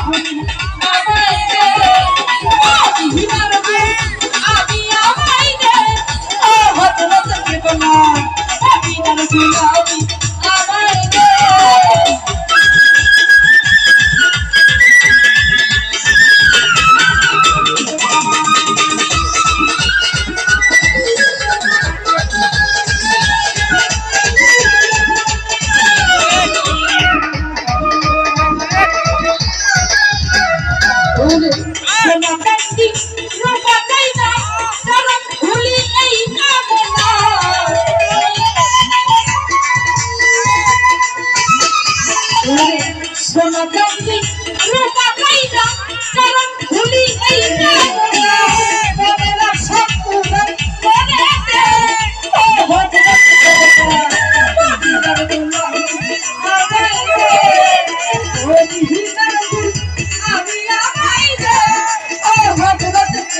I'm Thank you.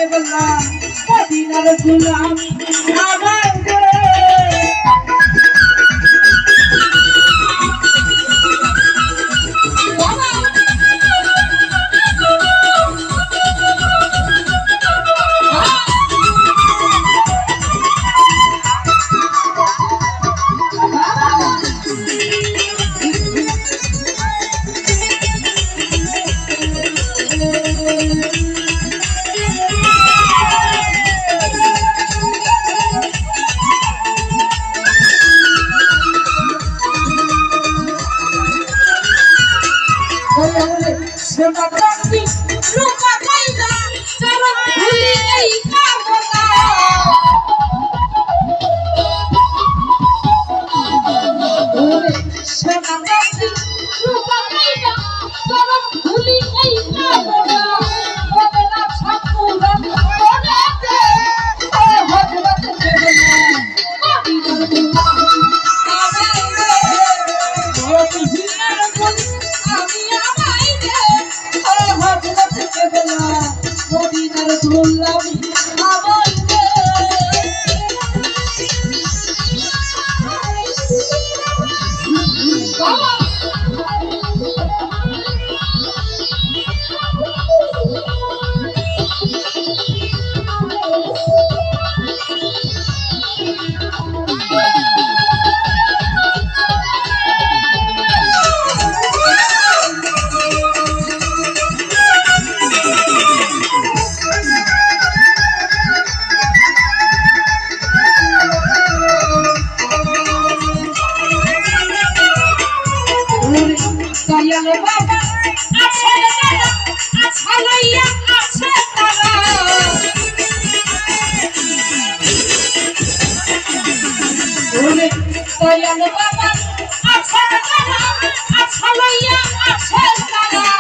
বললাম মদিনার গুলাম আমার Then I got me. Muslim লইয়া রে বাবা আছে তারা আছে আচ্ছা, আচ্ছা, আচ্ছা, লইয়া আছে তারা। ওরে লইয়া রে বাবা আছে তারা আছে লইয়া আছে তারা।